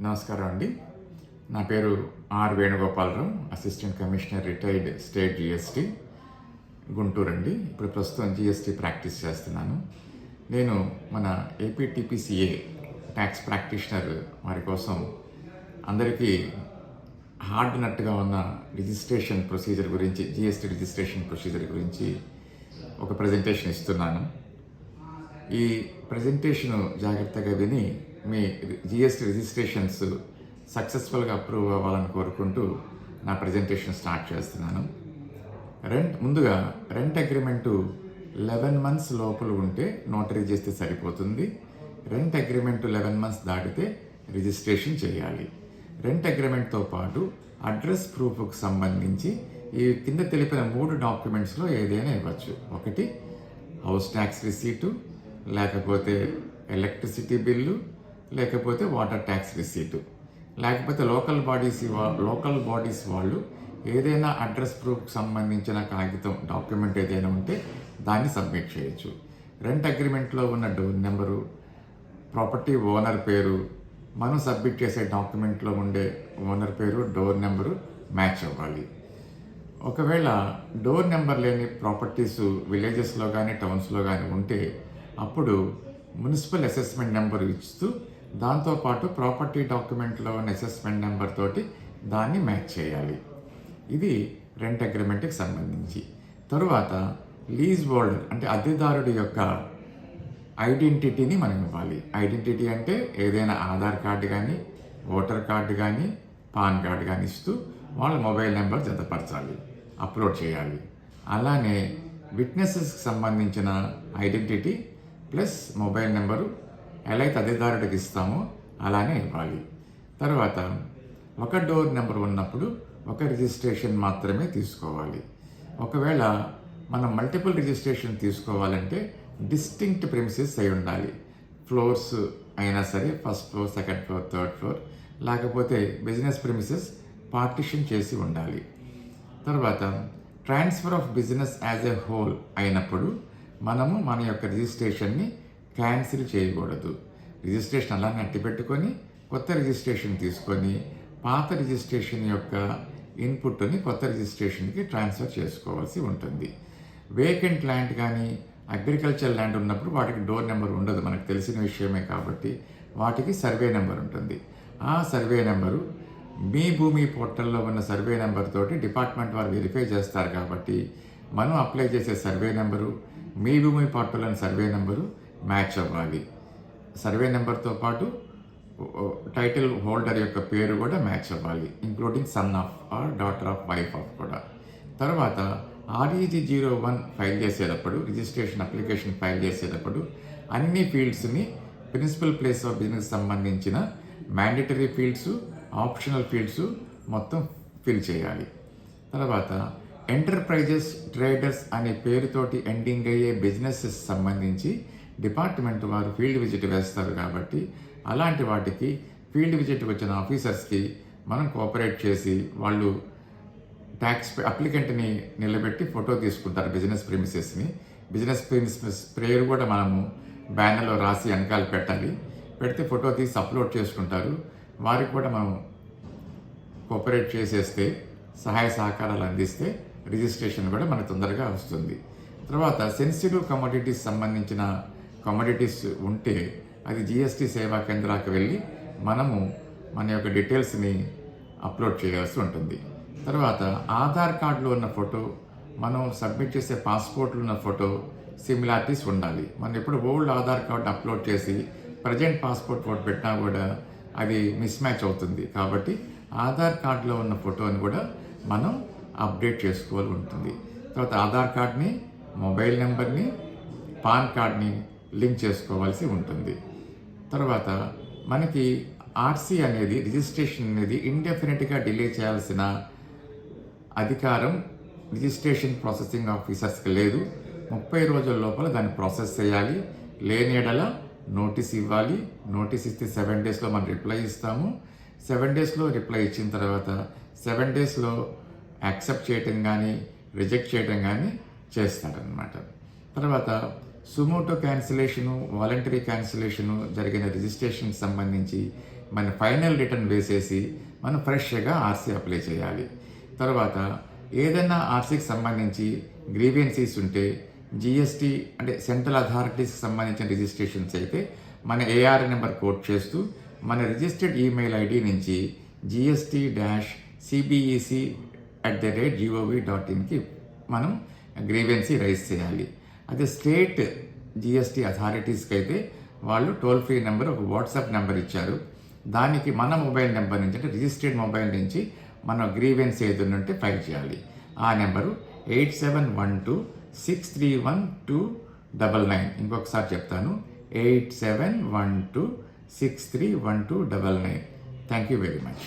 నమస్కారం అండి. నా పేరు R Venugopalarao assistant commissioner retired state GST Guntur అండి. ఇప్పుడు ప్రస్తుతం జిఎస్టీ ప్రాక్టీస్ చేస్తున్నాను. నేను మన ఏపీటీపీసీఏ ట్యాక్స్ ప్రాక్టీషనర్ వారి కోసం అందరికీ హార్డ్ నట్టుగా ఉన్న రిజిస్ట్రేషన్ ప్రొసీజర్ గురించి జిఎస్టీ రిజిస్ట్రేషన్ ప్రొసీజర్ గురించి ఒక ప్రజెంటేషన్ ఇస్తున్నాను. ఈ ప్రజెంటేషన్ జాగ్రత్తగా విని మీ జిఎస్టీ రిజిస్ట్రేషన్స్ సక్సెస్ఫుల్గా అప్రూవ్ అవ్వాలని కోరుకుంటూ నా ప్రజెంటేషన్ స్టార్ట్ చేస్తున్నాను. రెంట్ ముందుగా రెంట్ అగ్రిమెంటు లెవెన్ మంత్స్ లోపల ఉంటే నోటరీ చేస్తే సరిపోతుంది. రెంట్ అగ్రిమెంట్ లెవెన్ మంత్స్ దాటితే రిజిస్ట్రేషన్ చేయాలి. రెంట్ అగ్రిమెంట్తో పాటు అడ్రస్ ప్రూఫ్కు సంబంధించి ఈ కింద తెలిపిన మూడు డాక్యుమెంట్స్లో ఏదైనా ఇవ్వచ్చు. ఒకటి హౌస్ ట్యాక్స్ రిసీటు లేకపోతే ఎలక్ట్రిసిటీ బిల్లు లేకపోతే వాటర్ ట్యాక్స్ రిసీటు. లేకపోతే లోకల్ బాడీస్ లోకల్ బాడీస్ వాళ్ళు ఏదైనా అడ్రస్ ప్రూఫ్కి సంబంధించిన కాగితం డాక్యుమెంట్ ఏదైనా ఉంటే దాన్ని సబ్మిట్ చేయొచ్చు. రెంట్ అగ్రిమెంట్లో ఉన్న డోర్ నెంబరు ప్రాపర్టీ ఓనర్ పేరు మనం సబ్మిట్ చేసే డాక్యుమెంట్లో ఉండే ఓనర్ పేరు డోర్ నెంబరు మ్యాచ్ అవ్వాలి. ఒకవేళ డోర్ నెంబర్ లేని ప్రాపర్టీస్ విలేజెస్లో కానీ టౌన్స్లో కానీ ఉంటే అప్పుడు మున్సిపల్ అసెస్మెంట్ నెంబర్ ఇస్తూ దాంతోపాటు ప్రాపర్టీ డాక్యుమెంట్లో ఉన్న అసెస్మెంట్ నెంబర్ తోటి దాన్ని మ్యాచ్ చేయాలి. ఇది రెంట్ అగ్రిమెంట్కి సంబంధించి. తరువాత లీజ్ హోల్డర్ అంటే అద్దెదారుడి యొక్క ఐడెంటిటీని మనం ఇవ్వాలి. ఐడెంటిటీ అంటే ఏదైనా ఆధార్ కార్డు కానీ ఓటర్ కార్డు కానీ పాన్ కార్డు కానీ ఇస్తూ వాళ్ళ మొబైల్ నెంబర్ జతపరచాలి. అప్లోడ్ చేయాలి. అలానే విట్నెసెస్కి సంబంధించిన ఐడెంటిటీ ప్లస్ మొబైల్ నెంబరు ఎలా అయితే అద్దెదారుడికి ఇస్తామో అలానే ఇవ్వాలి. తర్వాత ఒక డోర్ నెంబర్ ఉన్నప్పుడు ఒక రిజిస్ట్రేషన్ మాత్రమే తీసుకోవాలి. ఒకవేళ మనం మల్టిపుల్ రిజిస్ట్రేషన్ తీసుకోవాలంటే డిస్టింక్ట్ ప్రిమిసెస్ అయి ఉండాలి. ఫ్లోర్స్ అయినా సరే first floor second floor third floor లేకపోతే బిజినెస్ ప్రిమిసెస్ పార్టిషన్ చేసి ఉండాలి. తర్వాత transfer of business as a whole అయినప్పుడు మనము మన యొక్క రిజిస్ట్రేషన్ని క్యాన్సిల్ చేయకూడదు. రిజిస్ట్రేషన్ అలా అట్టి పెట్టుకొని కొత్త రిజిస్ట్రేషన్ తీసుకొని పాత రిజిస్ట్రేషన్ యొక్క ఇన్పుట్ని కొత్త రిజిస్ట్రేషన్కి ట్రాన్స్ఫర్ చేసుకోవాల్సి ఉంటుంది. వేకెంట్ ల్యాండ్ కానీ అగ్రికల్చర్ ల్యాండ్ ఉన్నప్పుడు వాటికి డోర్ నెంబర్ ఉండదు. మనకు తెలిసిన విషయమే కాబట్టి వాటికి సర్వే నెంబర్ ఉంటుంది. ఆ సర్వే నెంబరు మీ భూమి పోర్టల్లో ఉన్న సర్వే నెంబర్ తోటి డిపార్ట్మెంట్ వారు వెరిఫై చేస్తారు కాబట్టి మనం అప్లై చేసే సర్వే నెంబరు మీ భూమి పోర్టల్లోని సర్వే నెంబరు మ్యాచ్ అవ్వాలి. సర్వే నెంబర్తో పాటు టైటిల్ హోల్డర్ యొక్క పేరు కూడా మ్యాచ్ అవ్వాలి including son of or daughter of wife of కూడా. తర్వాత ఆర్ఈజీ జీరో వన్ ఫైల్ చేసేటప్పుడు రిజిస్ట్రేషన్ అప్లికేషన్ ఫైల్ చేసేటప్పుడు అన్ని ఫీల్డ్స్ని ప్రిన్సిపల్ ప్లేస్ ఆఫ్ బిజినెస్ సంబంధించిన మ్యాండేటరీ ఫీల్డ్స్ ఆప్షనల్ ఫీల్డ్స్ మొత్తం ఫిల్ చేయాలి. తర్వాత ఎంటర్ప్రైజెస్ ట్రేడర్స్ అనే పేరుతోటి ఎండింగ్ అయ్యే బిజినెసెస్ సంబంధించి డిపార్ట్మెంట్ వారు ఫీల్డ్ విజిట్ వేస్తారు కాబట్టి అలాంటి వాటికి ఫీల్డ్ విజిట్ వచ్చిన ఆఫీసర్స్కి మనం కోఆపరేట్ చేసి వాళ్ళు ట్యాక్స్ అప్లికెంట్ని నిలబెట్టి ఫోటో తీసుకుంటారు బిజినెస్ ప్రిమిసెస్ని. బిజినెస్ ప్రిమిసెస్ ప్రేయర్ కూడా మనము బ్యానర్లో రాసి వెనకాల పెట్టాలి. పెడితే ఫోటో తీసి అప్లోడ్ చేసుకుంటారు. వారికి కూడా మనం కోఆపరేట్ చేసేస్తే సహాయ సహకారాలు అందిస్తే రిజిస్ట్రేషన్ కూడా మనకు తొందరగా వస్తుంది. తర్వాత సెన్సిటివ్ కమోడిటీస్ సంబంధించిన కమోడిటీస్ ఉంటే అది జిఎస్టీ సేవా కేంద్రాలకు వెళ్ళి మనము మన యొక్క డీటెయిల్స్ని అప్లోడ్ చేయాల్సి ఉంటుంది. తర్వాత ఆధార్ కార్డులో ఉన్న ఫోటో మనం సబ్మిట్ చేసే పాస్పోర్ట్లో ఉన్న ఫోటో సిమిలారిటీస్ ఉండాలి. మనం ఎప్పుడు ఓల్డ్ ఆధార్ కార్డు అప్లోడ్ చేసి ప్రజెంట్ పాస్పోర్ట్ ఫోటో పెట్టినా కూడా అది మిస్ మ్యాచ్ అవుతుంది. కాబట్టి ఆధార్ కార్డులో ఉన్న ఫోటోని కూడా మనం అప్డేట్ చేసుకోవాలి ఉంటుంది. తర్వాత ఆధార్ కార్డ్ని మొబైల్ నెంబర్ని పాన్ కార్డ్ని లింక్ చేసుకోవాల్సి ఉంటుంది. తర్వాత మనకి ఆర్సీ అనేది రిజిస్ట్రేషన్ అనేది ఇండెఫినెట్గా డిలే చేయాల్సిన అధికారం రిజిస్ట్రేషన్ ప్రాసెసింగ్ ఆఫీసర్స్కి లేదు. ముప్పై రోజుల లోపల దాన్ని ప్రాసెస్ చేయాలి. లేని ఎడల నోటీస్ ఇవ్వాలి. నోటీస్ ఇస్తే సెవెన్ డేస్లో మనం రిప్లై ఇస్తాము. సెవెన్ డేస్లో రిప్లై ఇచ్చిన తర్వాత సెవెన్ డేస్లో యాక్సెప్ట్ చేయటం కానీ రిజెక్ట్ చేయటం కానీ చేస్తారనమాట తర్వాత సుమోటో క్యాన్సిలేషను వాలంటరీ క్యాన్సిలేషను జరిగిన రిజిస్ట్రేషన్కి సంబంధించి మన ఫైనల్ రిటర్న్ వేసేసి మనం ఫ్రెష్గా ఆర్సీ అప్లై చేయాలి. తర్వాత ఏదైనా ఆర్సీకి సంబంధించి గ్రీవియన్సీస్ ఉంటే జిఎస్టీ అంటే సెంట్రల్ అథారిటీస్కి సంబంధించిన రిజిస్ట్రేషన్స్ అయితే మన ఏఆర్ నెంబర్ కోట్ చేస్తూ మన రిజిస్టర్డ్ ఈమెయిల్ ఐడి నుంచి GST dash CBEC at the rate GOV dot ఇన్కి మనం గ్రీవెన్సీ రైజ్ చేయాలి. అదే స్టేట్ జిఎస్టీ అథారిటీస్కి అయితే వాళ్ళు టోల్ ఫ్రీ నెంబర్ ఒక వాట్సాప్ నెంబర్ ఇచ్చారు. దానికి మన మొబైల్ నెంబర్ నుంచి అంటే రిజిస్టర్డ్ మొబైల్ నుంచి మనం గ్రీవెన్స్ ఏదైనా ఉంటే ఫైల్ చేయాలి. ఆ number eight seven one two six three one two double nine. ఇంకొకసారి చెప్తాను eight seven one two six three one two double nine. Thank you very much.